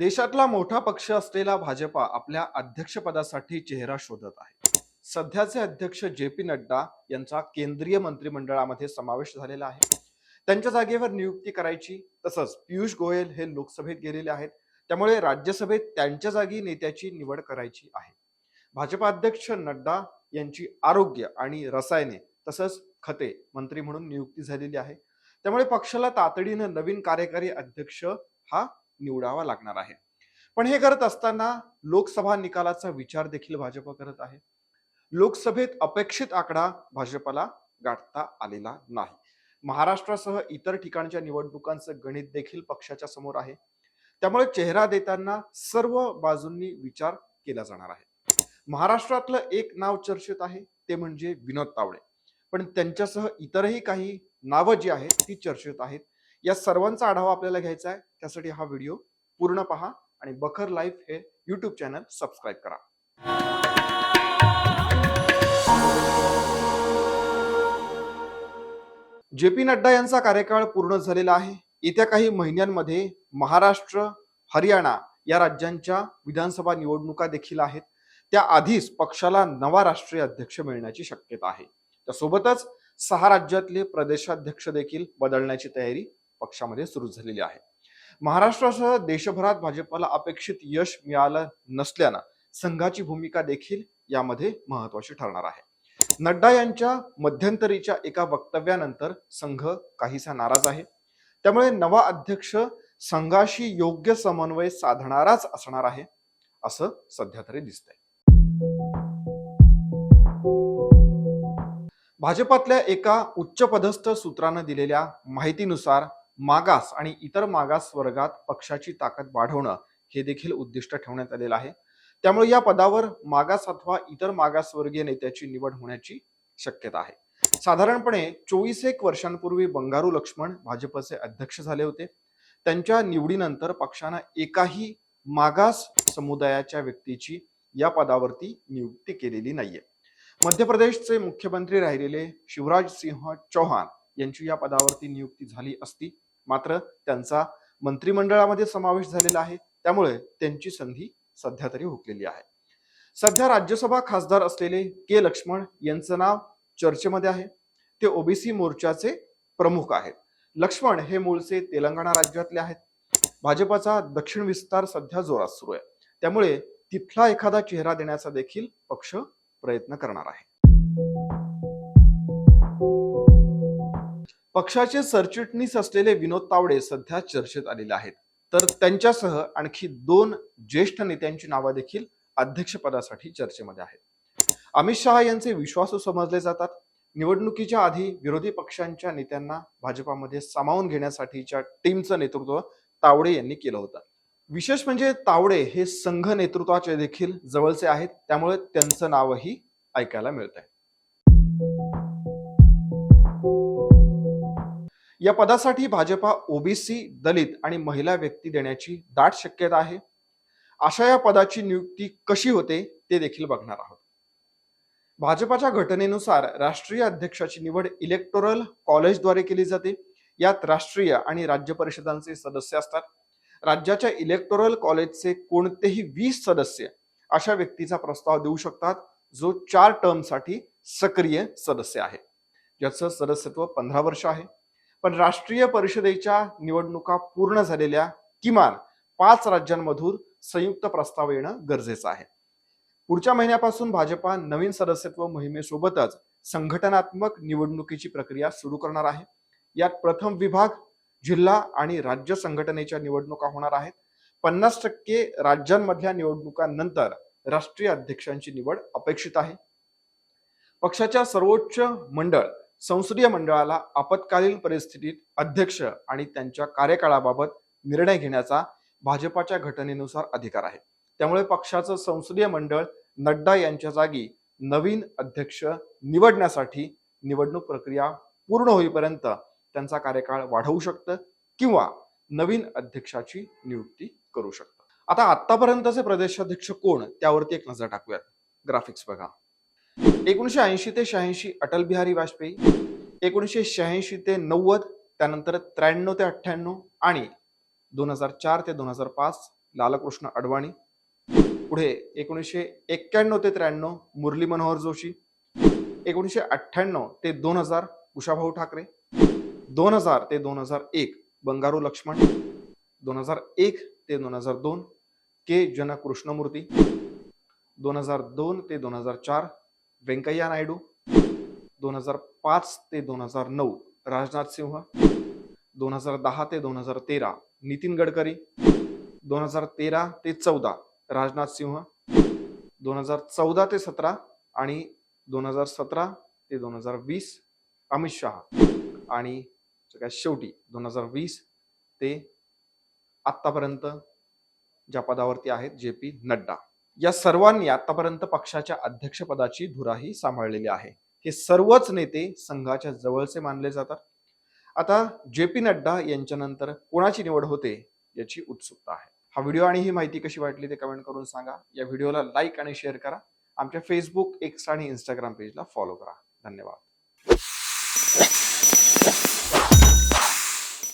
देशातला मोठा पक्ष असलेला भाजपा आपल्या अध्यक्षपदासाठी चेहरा शोधत आहे. सध्याचे अध्यक्ष जे पी नड्डा यांचा केंद्रीय मंत्रिमंडळामध्ये समावेश झालेला आहे. त्यांच्या जागेवर नियुक्ती करायची तसंच पियुष गोयल हे लोकसभेत गेलेले आहेत. त्यामुळे राज्यसभेत त्यांच्या जागी नेत्याची निवड करायची आहे. भाजपा अध्यक्ष नड्डा यांची आरोग्य आणि रसायने तसंच खते मंत्री म्हणून नियुक्ती झालेली आहे. त्यामुळे पक्षाला तातडीनं नवीन कार्यकारी अध्यक्ष हा निवडावा लागणार आहे. पण हे करत असताना लोकसभा निकालाचा विचार देखील भाजप करत आहे. लोकसभेत अपेक्षित आकडा भाजपला गाठता आलेला नाही. महाराष्ट्रासह इतर ठिकाणच्या निवडणुकांचं गणित देखील पक्षाच्या समोर आहे. त्यामुळे चेहरा देताना सर्व बाजूंनी विचार केला जाणार आहे. महाराष्ट्रातलं एक नाव चर्चेत आहे ते म्हणजे विनोद तावडे. पण त्यांच्यासह इतरही काही नावं जी आहेत ती चर्चेत आहेत. या सर्वांचा आढावा आपल्याला घ्यायचा आहे. त्यासाठी हा व्हिडिओ पूर्ण पहा आणि बखर लाईफ हे यूट्यूब चॅनल सबस्क्राईब करा. जे पी नड्डा यांचा कार्यकाळ पूर्ण झालेला आहे. येत्या काही महिन्यांमध्ये महाराष्ट्र हरियाणा या राज्यांच्या विधानसभा निवडणुका देखील आहेत. त्या आधीच पक्षाला नवा राष्ट्रीय अध्यक्ष मिळण्याची शक्यता आहे. त्यासोबतच सहा राज्यातले प्रदेशाध्यक्ष देखील बदलण्याची तयारी पक्षामध्ये सुरू झालेली आहे. महाराष्ट्रासह देशभरात भाजपला अपेक्षित यश मिळालं नसल्यानं संघाची भूमिका देखील यामध्ये महत्वाची ठरणार आहे. नड्डा यांच्या मध्यंतरीच्या एका वक्तव्यानंतर संघ काहीसा नाराज आहे. त्यामुळे नवा अध्यक्ष संघाशी योग्य समन्वय साधणाराच असणार आहे असं सध्या तरी दिसतंय. भाजपातल्या एका उच्चपदस्थ सूत्रानं दिलेल्या माहितीनुसार मागास आणि इतर मागास वर्गात पक्षाची ताकद वाढवणं हे देखील उद्दिष्ट ठेवण्यात आलेलं आहे. त्यामुळे या पदावर मागास अथवा इतर मागासवर्गीय नेत्याची निवड होण्याची शक्यता आहे. साधारणपणे चोवीस एक वर्षांपूर्वी बंगारू लक्ष्मण भाजपचे अध्यक्ष झाले होते. त्यांच्या निवडीनंतर पक्षानं एकाही मागास समुदायाच्या व्यक्तीची या पदावरती नियुक्ती केलेली नाहीये. मध्य प्रदेशचे मुख्यमंत्री राहिलेले शिवराज सिंह चौहान यांची या पदावरती नियुक्ती झाली असती. मात्र त्यांचा मंत्रिमंडळामध्ये समावेश झालेला आहे. त्यामुळे त्यांची संधी सध्या तरी हुकलेली आहे. सध्या राज्यसभा खासदार असलेले के लक्ष्मण यांचं नाव चर्चेमध्ये आहे. ते ओबीसी मोर्चाचे प्रमुख आहेत. लक्ष्मण हे मूळचे तेलंगणा राज्यातले आहेत. भाजपाचा दक्षिण विस्तार सध्या जोरात सुरू आहे. त्यामुळे तिथला एखादा चेहरा देण्याचा देखील पक्ष प्रयत्न करणार आहे. पक्षाचे सरचिटणीस असलेले विनोद तावडे सध्या चर्चेत आलेले आहेत. तर त्यांच्यासह आणखी दोन ज्येष्ठ नेत्यांची नावं देखील अध्यक्षपदासाठी चर्चेमध्ये आहेत. अमित शहा यांचे विश्वासू समजले जातात. निवडणुकीच्या आधी विरोधी पक्षांच्या नेत्यांना भाजपामध्ये सामावून घेण्यासाठीच्या टीमचं नेतृत्व तावडे यांनी केलं होतं. विशेष म्हणजे तावडे हे संघ नेतृत्वाचे देखील जवळचे आहेत. त्यामुळे त्यांचं नावही ऐकायला मिळत आहे या पदासाठी भाजपा ओबीसी दलित आणि महिला व्यक्ती देण्याची दाट शक्यता आहे. अशा या पदाची नियुक्ती कशी होते ते देखील बघणार आहोत. भाजपाच्या घटनेनुसार राष्ट्रीय अध्यक्षाची निवड इलेक्टोरल कॉलेजद्वारे केली जाते. यात राष्ट्रीय आणि राज्य परिषदांचे सदस्य असतात. राज्याच्या इलेक्टोरल कॉलेजचे कोणतेही वीस सदस्य अशा व्यक्तीचा प्रस्ताव देऊ शकतात जो चार टर्मसाठी सक्रिय सदस्य आहे. ज्याचं सदस्यत्व पंधरा वर्ष आहे. पण राष्ट्रीय परिषदेच्या निवडणुका पूर्ण झालेल्या किमान पाच राज्यांमधून संयुक्त प्रस्ताव येणं गरजेचं आहे. पुढच्या महिन्यापासून भाजपा नवीन सदस्यत्व मोहिमेसोबतच संघटनात्मक निवडणुकीची प्रक्रिया सुरू करणार आहे. यात प्रथम विभाग जिल्हा आणि राज्य संघटनेच्या निवडणुका होणार आहेत. पन्नास टक्के राज्यांमधल्या निवडणुकांनंतर राष्ट्रीय अध्यक्षांची निवड अपेक्षित आहे. पक्षाच्या सर्वोच्च मंडळ संसदीय मंडळाला आपत्कालीन परिस्थितीत अध्यक्ष आणि त्यांच्या कार्यकाळाबाबत निर्णय घेण्याचा भाजपाच्या घटनेनुसार अधिकार आहे. त्यामुळे पक्षाचं संसदीय मंडळ नड्डा यांच्या जागी नवीन अध्यक्ष निवडण्यासाठी निवडणूक प्रक्रिया पूर्ण होईपर्यंत त्यांचा कार्यकाळ वाढवू शकतं किंवा नवीन अध्यक्षाची नियुक्ती करू शकतं. आता आतापर्यंतचे प्रदेशाध्यक्ष कोण? त्यावरती एक नजर टाकूयात. ग्राफिक्स बघा. एकोणीसशे ऐंशी ते शहाऐंशी अटल बिहारी वाजपेयी एकोणीसशे शहाऐंशी ते नव्वद त्यानंतर त्र्याण्णव ते अठ्ठ्याण्णव आणि दोन हजार चार ते दोन हजार पाच लालकृष्ण अडवाणी. पुढे एकोणीसशे एक्क्याण्णव ते त्र्याण्णव मुरली मनोहर जोशी एकोणीसशे अठ्ठ्याण्णव ते दोन हजार उषाभाऊ ठाकरे दोन हजार ते दोन हजार एक बंगारू लक्ष्मण दोन हजार एक ते दोन हजार दोन के जन कृष्णमूर्ती दोन हजार दोन ते दोन हजार चार व्यंकय्या नायडू दोन हजार पाच ते दोन हजार नऊ राजनाथ सिंह दोन हजार दहा ते दोन हजार तेरा नितीन गडकरी दोन हजार तेरा ते चौदा राजनाथ सिंह दोन हजार चौदा ते सतरा आणि दोन हजार सतरा ते दोन हजार वीस अमित शहा. आणि सगळ्यात शेवटी दोन हजार वीस ते आत्तापर्यंत ज्या पदावरती आहेत जे पी नड्डा. या सर्वांनी आतापर्यंत पक्षाच्या अध्यक्षपदाची धुराही सांभाळलेली आहे. हे सर्वच नेते संघाच्या जवळचे मानले जातात. आता जे पी नड्डा यांच्यानंतर कोणाची निवड होते याची उत्सुकता आहे. हा व्हिडिओ आणि ही माहिती कशी वाटली ते कमेंट करून सांगा. या व्हिडिओला लाईक आणि शेअर करा. आमच्या फेसबुक एक्स आणि इंस्टाग्राम पेजला फॉलो करा. धन्यवाद.